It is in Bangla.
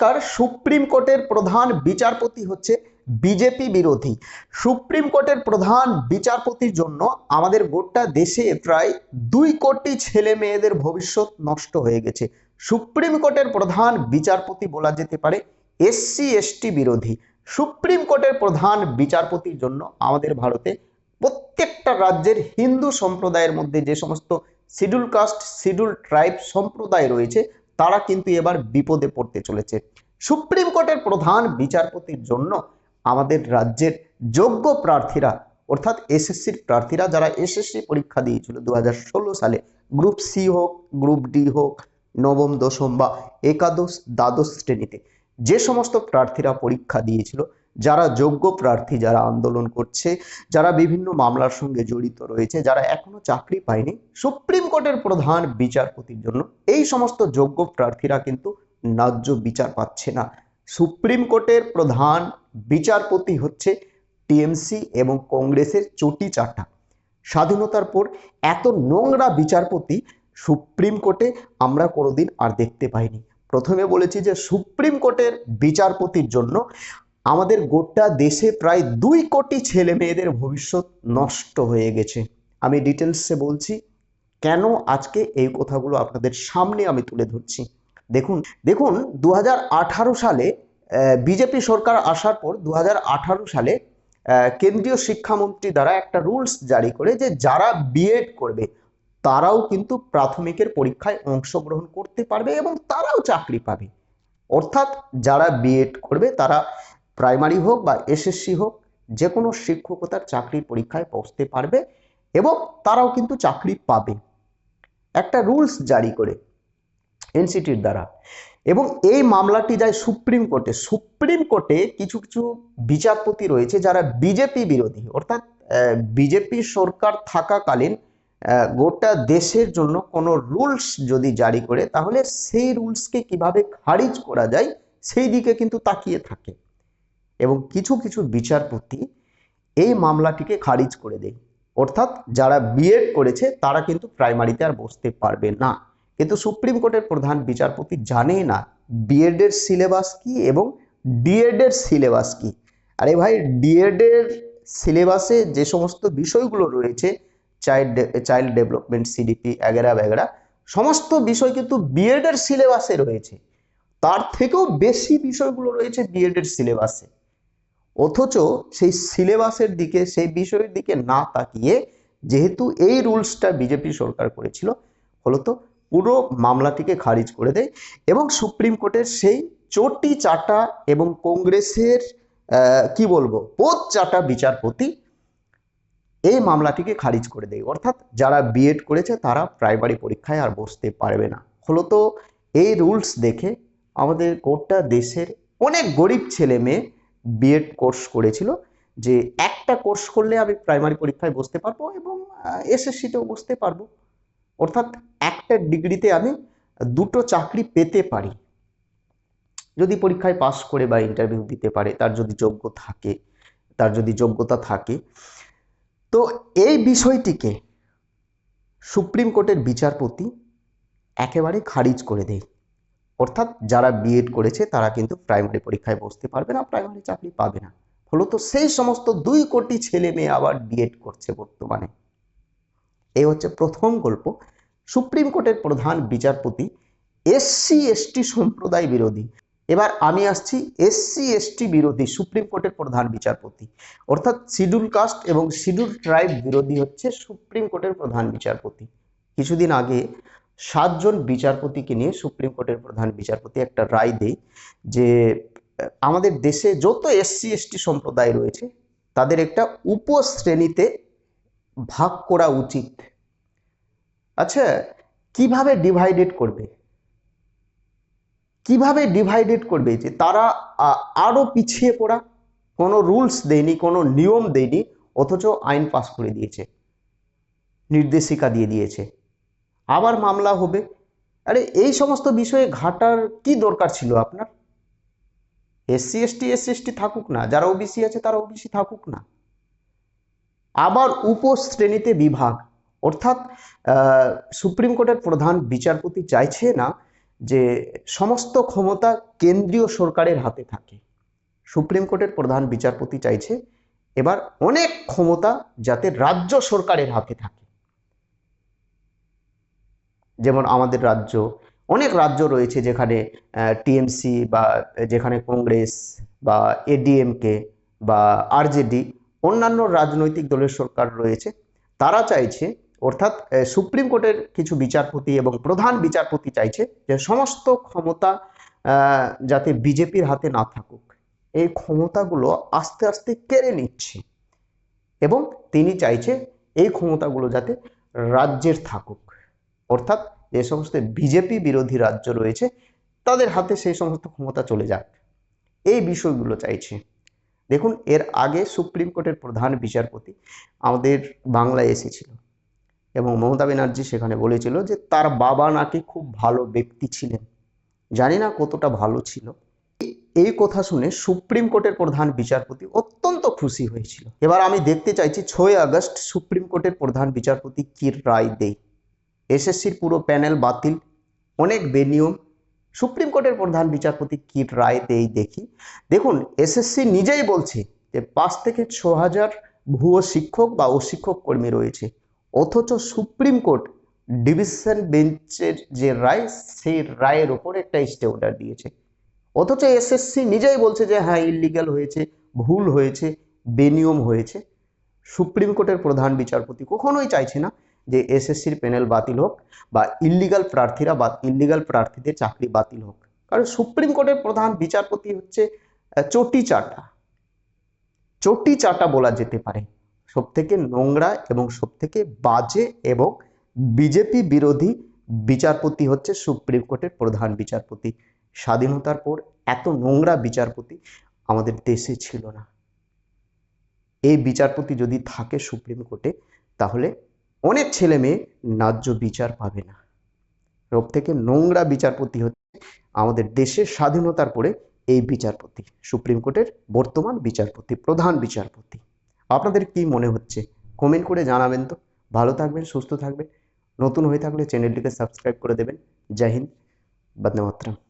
কার সুপ্রিম কোর্টের প্রধান বিচারপতি হচ্ছে বিজেপি বিরোধী। সুপ্রিম কোর্টের প্রধান বিচারপতির জন্য আমাদের গোটা দেশে প্রায় দুই কোটি ছেলে মেয়েদের ভবিষ্যৎ নষ্ট হয়ে গেছে। সুপ্রিম কোর্টের প্রধান বিচারপতি বলা যেতে পারে এসসি এসটি বিরোধী। সুপ্রিম কোর্টের প্রধান বিচারপতির জন্য আমাদের ভারতে প্রত্যেকটা রাজ্যের হিন্দু সম্প্রদায়ের মধ্যে যে সমস্ত শিডিউল কাস্ট, শিডিউল ট্রাইব সম্প্রদায় রয়েছে তারা কিন্তু এবার বিপদে পড়তে চলেছে। সুপ্রিম কোর্টের প্রধান বিচারপতির জন্য আমাদের রাজ্যের যোগ্য প্রার্থীরা, অর্থাৎ এসএসসির প্রার্থীরা যারা এসএসসি পরীক্ষা দিয়েছিল দু হাজার ষোলো সালে, গ্রুপ সি হোক, গ্রুপ ডি হোক, নবম, দশম বা একাদশ, দ্বাদশ শ্রেণীতে, যে সমস্ত প্রার্থীরা পরীক্ষা দিয়েছিল যারা যোগ্য প্রার্থী, যারা আন্দোলন করছে, যারা বিভিন্ন মামলার সঙ্গে জড়িত রয়েছে, যারা এখনও চাকরি পায়নি, সুপ্রিম কোর্টের প্রধান বিচারপতির জন্য এই সমস্ত যোগ্য প্রার্থীরা কিন্তু ন্যায্য বিচার পাচ্ছে না। সুপ্রিম কোর্টের প্রধান বিচারপতি হচ্ছে টিএমসি এবং কংগ্রেসের চটি চাটা স্বাধীনতার পর এত নোংরা বিচারপতি সুপ্রিম কোর্টে আমরা কোনোদিন আর দেখতে পাইনি। প্রথমে বলেছি যে সুপ্রিম কোর্টের বিচারপতির জন্য আমাদের গোটা দেশে প্রায় দুই কোটি ছেলে মেয়েদের ভবিষ্যৎ নষ্ট হয়ে গেছে। আমি ডিটেলসে বলছি, কেন আজকে এই কথাগুলো আপনাদের সামনে আমি তুলে ধরছি। দেখুন দেখুন দু হাজার আঠারো সালে বিজেপি সরকার আসার পর দু হাজার আঠারো সালে কেন্দ্রীয় শিক্ষামন্ত্রী দ্বারা একটা রুলস জারি করে যে যারা বিএড করবে, তারাও কিন্তু প্রাথমিকের পরীক্ষায় অংশগ্রহণ করতে পারবে এবং তারাও চাকরি পাবে। অর্থাৎ যারা বিএড করবে, তারা প্রাইমারি হোক বা এসএসসি হোক যে কোনো শিক্ষকতার চাকরির পরীক্ষায় বসতে পারবে এবং তারাও কিন্তু চাকরি পাবে। একটা রুলস জারি করে এনসিটির দ্বারা। এবং এই মামলাটি যায় সুপ্রিম কোর্টে। সুপ্রিম কোর্টে কিছু কিছু বিচারপতি রয়েছে যারা বিজেপি বিরোধী। অর্থাৎ বিজেপি সরকার থাকাকালীন গোটা দেশের জন্য কোনো রুলস যদি জারি করে, তাহলে সেই রুলসকে কীভাবে খারিজ করা যায়, সেই দিকে কিন্তু তাকিয়ে থাকে। এবং কিছু কিছু বিচারপতি এই মামলাটিকে খারিজ করে দেয়। অর্থাৎ যারা বিএড করেছে, তারা কিন্তু প্রাইমারিতে আর বসতে পারবে না। কিন্তু সুপ্রিম কোর্টের প্রধান বিচারপতি জানে না বিএড এর সিলেবাস কি এবং ডিএড এর সিলেবাস কি। আরে ভাই ডিএড এর সিলেবাসে যে সমস্ত বিষয়গুলো রয়েছে চাইল্ড চাইল্ড ডেভেলপমেন্ট সিডিপি এগেরা বেগেরা, সমস্ত বিষয় কিন্তু বিএড এর সিলেবাসে রয়েছে। তার থেকেও বেশি বিষয়গুলো রয়েছে বিএড এর সিলেবাসে অথচ সেই সিলেবাসের দিকে, সেই বিষয়ের দিকে না তাকিয়ে যেহেতু এই রুলসটা বিজেপি সরকার করেছিল, ফলত পুরো মামলাটিকে খারিজ করে দেয় এবং সুপ্রিম কোর্টের সেই চটি চাটা এবং কংগ্রেসের কি বলব, পোত চাটা বিচারপতি এই মামলাটিকে খারিজ করে দেয়। অর্থাৎ যারা বিএড করেছে তারা প্রাইমারি পরীক্ষায় আর বসতে পারবে না। ফলত এই রুলস দেখে আমাদের গোটা দেশের অনেক গরিব ছেলে মেয়ে বিএড কোর্স করেছিল, যে একটা কোর্স করলে আমি প্রাইমারি পরীক্ষায় বসতে পারব এবং এসএসসিতেও বসতে পারব। অর্থাৎ একটা ডিগ্রিতে আমি দুটো চাকরি পেতে পারি। যদি পরীক্ষায় পাশ করে বা ইন্টারভিউ দিতে পারে, তার যদি যোগ্য থাকে, তার যদি যোগ্যতা থাকে। তো এই বিষয়টিকে সুপ্রিম কোর্টের বিচারপতি একেবারে খারিজ করে দেয়। অর্থাৎ যারা বিএড করেছে, তারা কিন্তু প্রাইমারি পরীক্ষায় বসতে পারবে না প্রাইমারি চাকরি পাবে না। ফলত সেই সমস্ত দুই কোটি ছেলে মেয়ে আবার বিএড করছে বর্তমানে। এই হচ্ছে প্রথম গল্প। সুপ্রিম কোর্টের প্রধান বিচারপতি এসসি এসটি সম্প্রদায় বিরোধী। এবার আমি আসছি এসসি এসটি বিরোধী, সুপ্রিম কোর্টের প্রধান বিচারপতি। অর্থাৎ শিডিউল কাস্ট এবং শিডিউল ট্রাইব বিরোধী হচ্ছে সুপ্রিম কোর্টের প্রধান বিচারপতি। কিছুদিন আগে সাতজন বিচারপতিকে নিয়ে সুপ্রিম কোর্টের প্রধান বিচারপতি একটা রায় দেয় যে, আমাদের দেশে যত এসসি, এসটি সম্প্রদায় রয়েছে, তাদের একটা উপশ্রেণীতে ভাগ করা উচিত। আচ্ছা কীভাবে ডিভাইডেড করবে? কীভাবে ডিভাইডেড করবে যে, তারা আ- আরও পিছিয়ে পড়া, কোনো রুলস দেয়নি, কোনো নিয়ম দেয়নি, অথচ আইন পাস করে দিয়েছে, নির্দেশিকা দিয়ে দিয়েছে। আবার মামলা হবে। আরে, এই সমস্ত বিষয়ে ঘাটার কি দরকার ছিল আপনার? এসসি, এসটি এসসি থাকুক না, যারা ওবিসি আছে তারা ওবিসি থাকুক না। আবার উপশ্রেণীতে বিভাগ। অর্থাৎ সুপ্রিম কোর্টের প্রধান বিচারপতি চাইছে না যে সমস্ত ক্ষমতা কেন্দ্রীয় সরকারের হাতে থাকে। সুপ্রিম কোর্টের প্রধান বিচারপতি চাইছে এবার অনেক ক্ষমতা যাতে রাজ্য সরকারের হাতে থাকে। যেমন আমাদের রাজ্য, অনেক রাজ্য রয়েছে যেখানে টিএমসি বা যেখানে কংগ্রেস বা এডিএমকে বা আরজেডি অন্যান্য রাজনৈতিক দলের সরকার রয়েছে। তারা চাইছে, অর্থাৎ সুপ্রিম কোর্টের কিছু বিচারপতি এবং প্রধান বিচারপতি চাইছে যে সমস্ত ক্ষমতা যাতে বিজেপির হাতে না থাকুক। এই ক্ষমতাগুলো আস্তে আস্তে কেড়ে নিচ্ছে এবং তিনি চাইছে এই ক্ষমতাগুলো যাতে রাজ্যের থাকুক। অর্থাৎ যে সমস্ত বিজেপি বিরোধী রাজ্য রয়েছে, তাদের হাতে সেই সমস্ত ক্ষমতা চলে যাক। এই বিষয়গুলো চাইছে। দেখুন, এর আগে সুপ্রিম কোর্টের প্রধান বিচারপতি আমাদের বাংলায় এসেছিল এবং মমতা ব্যানার্জি সেখানে বলেছিল যে তার বাবা নাকি খুব ভালো ব্যক্তি ছিলেন। জানি না কতটা ভালো ছিল। এই কথা শুনে সুপ্রিম কোর্টের প্রধান বিচারপতি অত্যন্ত খুশি হয়েছিল। এবার আমি দেখতে চাইছি, ছয় আগস্ট সুপ্রিম কোর্টের প্রধান বিচারপতি কি রায় দেয়? এসএসসির পুরো প্যানেল বাতিল। অনেক বেনিয়ম। সুপ্রিম কোর্টের প্রধান বিচারপতি কি রায় দেয় দেখি। দেখুন, এসএসসি নিজেই বলছে যে পাঁচ থেকে ছ হাজার ভুয়ো শিক্ষক বা অশিক্ষক কর্মী রয়েছে। অথচ সুপ্রিম কোর্ট ডিভিশন বেঞ্চের যে রায়, সেই রায়ের ওপর একটা স্টে অর্ডার দিয়েছে। অথচ এসএসসি নিজেই বলছে যে হ্যাঁ ইলিগাল হয়েছে, ভুল হয়েছে, বেনিয়ম হয়েছে। সুপ্রিম কোর্টের প্রধান বিচারপতি কখনোই চাইছে না যে এসএসসির প্যানেল বাতিল হোক বা ইল্লিগাল প্রার্থীরা বা ইল্লিগাল প্রার্থীদের চাকরি বাতিল হোক। কারণ সুপ্রিম কোর্টের প্রধান বিচারপতি হচ্ছে চটি চাটা। চটি চাটা বলা যেতে পারে। সবথেকে নোংরা এবং সবথেকে বাজে এবং বিজেপি বিরোধী বিচারপতি হচ্ছে সুপ্রিম কোর্টের প্রধান বিচারপতি। স্বাধীনতার পর এত নোংরা বিচারপতি আমাদের দেশে ছিল না। এই বিচারপতি যদি থাকে সুপ্রিম কোর্টে, তাহলে অনেক ছেলে মেয়ে ন্যায্য বিচার পাবে না। সব থেকে নোংরা বিচারপতি হচ্ছে আমাদের দেশের স্বাধীনতার পরে এই বিচারপতি, সুপ্রিম কোর্টের বর্তমান বিচারপতি, প্রধান বিচারপতি। আপনাদের কি মনে হচ্ছে? কমেন্ট করে জানাবেন তো। ভালো থাকবেন, সুস্থ থাকবেন। নতুন হয়ে থাকলে চ্যানেলটিকে সাবস্ক্রাইব করে দেবেন। জয় হিন্দ